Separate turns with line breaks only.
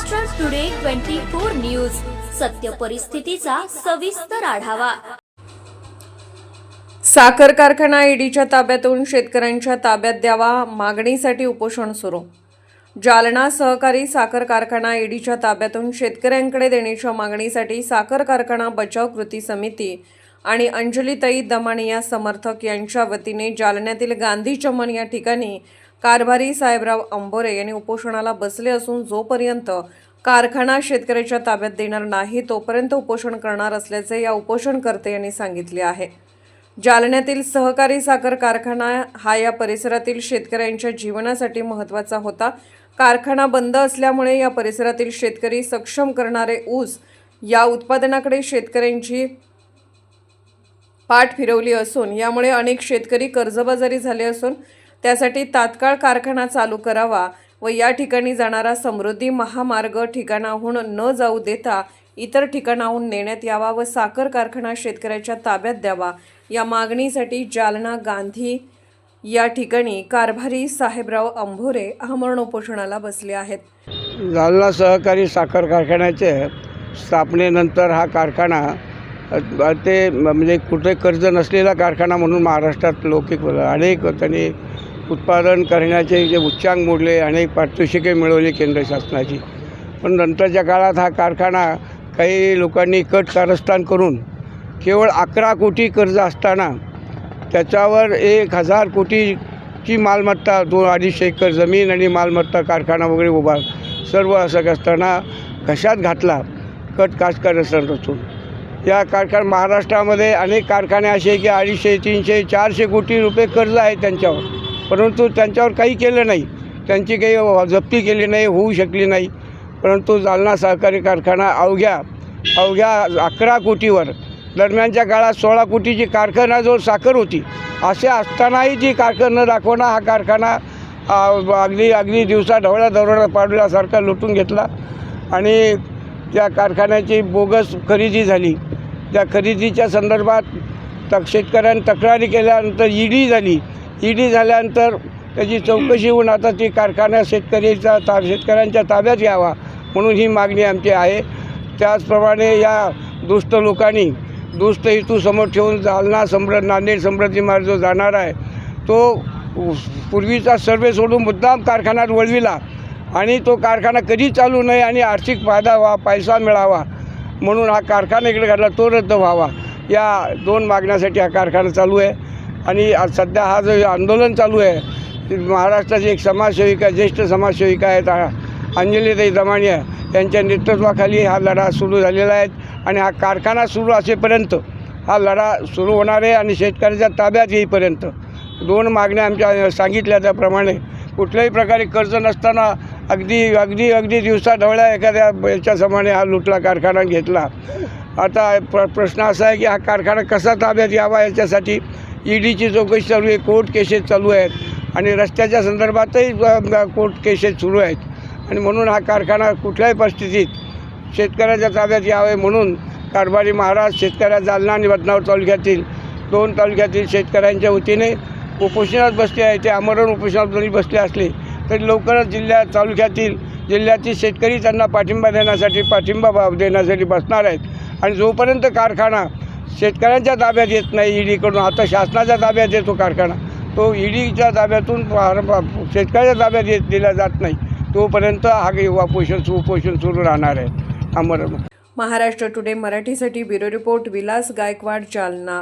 Maharashtra today twenty four news सत्य परिस्थितीचा सविस्तर आढावा.
साखर कारखाना ईडीच्या ताब्यातून शेतकऱ्यांच्या ताब्यात द्यावा मागणीसाठी उपोषण सुरू. जालना सहकारी साखर कारखाना ईडीच्या ताब्यातून शेतकऱ्यांकडे देण्याच्या मागणीसाठी साखर कारखाना बचाव कृती समिती आणि अंजलीताई दमानिया समर्थक यांच्या वतीने जालन्यातील गांधी चमन या ठिकाणी कारभारी साहेबराव अंबोरे यांनी उपोषणाला बसले असून जोपर्यंत कारखाना शेतकऱ्याच्या ताब्यात देणार नाही तोपर्यंत उपोषण करणार असल्याचे या उपोषणकर्ते यांनी सांगितले आहे. जालन्यातील सहकारी साखर कारखाना हा या परिसरातील शेतकऱ्यांच्या जीवनासाठी महत्त्वाचा होता. कारखाना बंद असल्यामुळे या परिसरातील शेतकरी सक्षम करणारे ऊस या उत्पादनाकडे शेतकऱ्यांची पाठ फिरवली असून यामुळे अनेक शेतकरी कर्जबाजारी झाले असून त्यासाठी तात्काळ कारखाना चालू करावा व या ठिकाणी जाणारा समृद्धी महामार्ग ठिकाणाहून न जाऊ देता इतर ठिकाणाहून नेण्यात यावा व साखर कारखाना शेतकऱ्याच्या ताब्यात द्यावा. या मागणीसाठी जालना गांधी या ठिकाणी कारभारी साहेबराव अंभोरे आमरण उपोषणाला बसले आहेत.
जालना सहकारी साखर कारखान्याचे स्थापनेनंतर हा कारखाना ते म्हणजे कुठे कर्ज नसलेला कारखाना म्हणून महाराष्ट्रात लौकिक अनेक त्यांनी उत्पादन करण्याचे जे उच्चांक मोडले अनेक पारितोषिके मिळवली केंद्र शासनाची. पण नंतरच्या काळात हा कारखाना काही लोकांनी कट कारस्थान करून केवळ अकरा कोटी कर्ज असताना त्याच्यावर एक हजार कोटीची मालमत्ता दोन अडीचशे एकर जमीन आणि मालमत्ता कारखाना वगैरे उभा सर्व असं असताना कशात घातला कट कारस्थान रचून या कारखान महाराष्ट्रामध्ये अनेक कारखाने असे की अडीचशे तीनशे चारशे कोटी रुपये कर्ज आहे त्यांच्यावर. परंतु त्यांच्यावर काही केलं नाही. त्यांची काही जप्ती केली नाही होऊ शकली नाही. परंतु जालना सहकारी कारखाना अवघ्या अवघ्या अकरा कोटीवर दरम्यानच्या काळात सोळा कोटीची कारखानाजवळ साखर होती असे असतानाही ती कारखाना दाखवणं हा कारखाना अगदी अगदी दिवसा ढवळ्या दरोडा पाडल्यासारखा लुटून घेतला. आणि त्या कारखान्याची बोगस खरेदी झाली. त्या खरेदीच्या संदर्भात तक शेतकऱ्यांनी तक्रारी केल्यानंतर ईडी झाली. ईडी झाल्यानंतर त्याची चौकशी होऊन आता ती कारखाना शेतकरीचा ता शेतकऱ्यांच्या ताब्यात घ्यावा म्हणून ही मागणी आमची आहे. त्याचप्रमाणे या दुष्ट लोकांनी दुष्ट हेतू समोर ठेवून जालना समृद्ध नांदेड समृद्धी मार्ग जो जाणार आहे तो पूर्वीचा सर्वे सोडून मुद्दाम कारखान्यात वळविला आणि तो कारखाना कधी चालू नये आणि आर्थिक फायदा व्हा पैसा मिळावा म्हणून हा कारखाना इकडे काढला तो रद्द व्हावा. या दोन मागण्यासाठी हा कारखाना चालू आहे. आणि सध्या हा जो आंदोलन चालू आहे महाराष्ट्राची एक समाजसेविका ज्येष्ठ समाजसेविका आहेत अंजलीताई दमानिया यांच्या नेतृत्वाखाली हा लढा सुरू झालेला आहे आणि हा कारखाना सुरू असेपर्यंत हा लढा सुरू होणार आहे आणि शेतकऱ्याच्या ताब्यात येईपर्यंत. दोन मागण्या आमच्या सांगितल्या त्याप्रमाणे कुठल्याही प्रकारे कर्ज नसताना अगदी अगदी अगदी दिवसा ढवळ्या एखाद्या याच्याप्रमाणे हा लुटला कारखाना घेतला. आता प्र प्रश्न असा आहे की हा कारखाना कसा ताब्यात यावा याच्यासाठी ईडीची चौकशी चालू आहे कोर्ट केसेस चालू आहेत आणि रस्त्याच्या संदर्भातही कोर्ट केसेस सुरू आहेत. आणि म्हणून हा कारखाना कुठल्याही परिस्थितीत शेतकऱ्याच्या ताब्यात यावे म्हणून कारभारी महाराज शेतकऱ्या जालना आणि बदनावर तालुक्यातील दोन तालुक्यातील शेतकऱ्यांच्या वतीने उपोषणात बसले आहे. ते आमरण उपोषणात जरी बसले असले तरी लवकरच जिल्ह्या तालुक्यातील जिल्ह्यातील शेतकरी त्यांना पाठिंबा देण्यासाठी पाठिंबा देण्यासाठी बसणार आहेत. आणि जोपर्यंत कारखाना शेतकऱ्यांच्या ताब्यात येत नाही ईडीकडून. आता शासनाच्या ताब्यात येतो कारखाना. तो ईडीच्या ताब्यातून शेतकऱ्याच्या ताब्यात येत दिला जात नाही. तोपर्यंत हा युवा उपोषण उपोषण सुरू राहणार आहे. अमर
महाराष्ट्र टुडे मराठीसाठी ब्युरो रिपोर्ट विलास गायकवाड जालना.